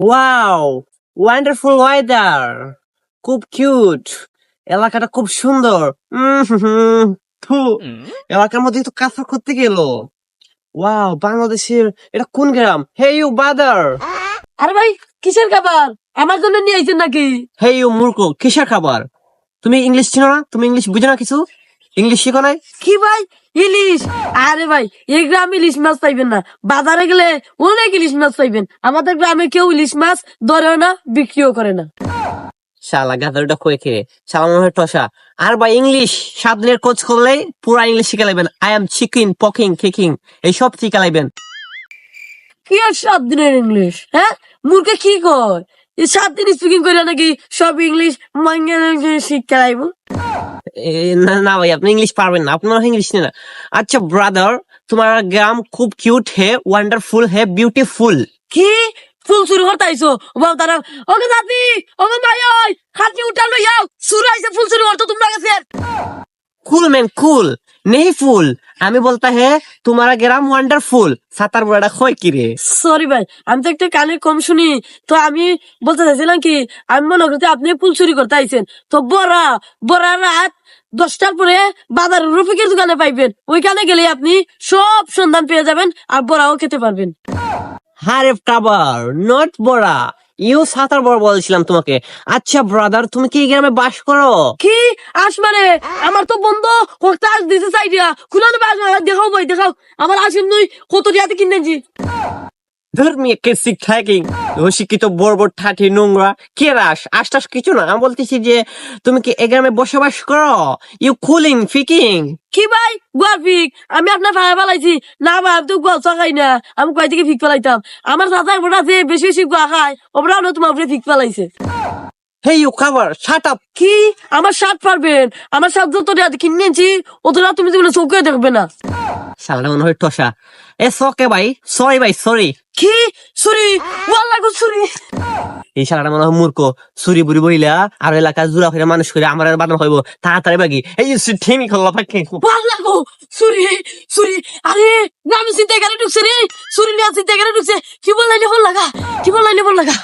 Wow wonderful weather খুব cute এলাকাটা খুব সুন্দর। এলাকার মধ্যে তো কাঁথা করতে গেল। ওয়াও বাংলাদেশের এটা কোন গ্রাম? হে ইউ বাদার আরে ভাই কিসের খাবার? আমার জন্য নিয়ে আইছেন নাকি? হে ইউ মূর্খ কিসের খাবার? তুমি ইংলিশ চিনো না? তুমি ইংলিশ বুঝো না কিছু? ইংলিশ শিখো নাই? কি ভাই? ইলিশ? আরে ভাই এই গ্রামে ইলিশ মাছ পাইবেন না। বাজারে গেলে অনেক ইলিশ মাছ পাইবেন। আমাদের গ্রামে কেউ ইলিশ মাছ ধরেও না বিক্রিও করে না। শালা গাদারটা কয়ে খেয়ে শালা মনে হয় টসা। আর ভাই ইংলিশ সাত দিনের কোচ করলেই পুরা ইংলিশ শিখে লাইবেন। I am chicking pocking kicking এইসব শিখে লাইবেন। কি আর সাত দিনের ইংলিশ হ্যাঁ? মূর্খে কি কয়? সাত দিন স্পিকিং করে নাকি সব ইংলিশ শিক্ষা আইব এ, না না ভাই আপনি ইংলিশ পারবেন না। আপনার ইংলিশ না। আচ্ছা ব্রাদার তোমার গ্রাম খুব কিউট হে ওয়ান্ডারফুল হে বিউটিফুল কি? ফুল শুরু করতে আইসো বাবা তারা ওকে দাদি ওকে ভাই ওই হাতি উঠালো যাও শুরু আইসে ফুল শুরু করতো তোমরা কাছে কুল ম্যান কুল নেই ফুল। আমি বলতা হে তোমার গ্রাম ওয়ান্ডারফুল সাতার বড়া খয় কি রে? সরি ভাই আমি তো একটা কানে কম শুনি। তো আমি বলতে চাইছিলাম কি আমি মনে করতে আপনি ফুল চুরি করতে আইছেন। তো বড়া বড়া রাত দশটার পরে বাজার রফিকের দোকানে পাইবেন। ওইখানে গেলে আপনি সব সন্ধান পেয়ে যাবেন আর বড়াও খেতে পারবেন। হারে কাবার নট বড়া। ইউ সাতার বড় বলছিলাম তোমাকে। আচ্ছা ব্রাদার তুমি কি গ্রামে বাস করো? কি? আস মানে? আমার তো বন্ধু কোথায় আস দিতে চাই দিয়া খুলে নেবে আস দেখাও ভাই, দেখাও। আমার আসেন নই, কত রিয়াতে কিনেছি ধর্মী কে শিক্ষা কি অশিক্ষিত ঠাঠি নোংরা কে রাস আশটাস কিছু না। আমি বলতেছি যে তুমি কি এই গ্রামে বসবাস করো? ইউ কুলিং ফিকিং কি ভাই? গোয়ার ফিক। আমি আপনার ভাড়া পালাইছি না ভাই আমি তো গোয়া চাকাই না। আমি কয় থেকে ফিক পালাইতাম আমার চাচা আছে বেশি বেশি গোয়া খায় ওপরাও না তোমার উপরে ফিক পালাইছে hey you cover shut up কি? আমার শার্ট পারবেন। আমার শার্ট যত রিয়াতে কিনেছি ওতরা তুমি জীবনে চোখে দেখবে না। সালটা মনে হয় টসা এ সকে ভাই? সরি ভাই সরি কি? সুরি ওয়াল্লা গো সুরি এই শালাটা মনে হয় মূর্খ। সুরি বুড়ি বইলা আর এলাকা জুড়া করে মানুষ করে আমার বাদাম হইব। তাড়াতাড়ি বাগি। এই ঠিকই করল পাখি ওয়াল্লা গো সুরি সুরি আরে গ্রামে চিন্তা এখানে ঢুকছে রে। সুরি নিয়ে চিন্তা এখানে ঢুকছে। কি বললাই নেবল লাগা কি বললাই নেবল লাগা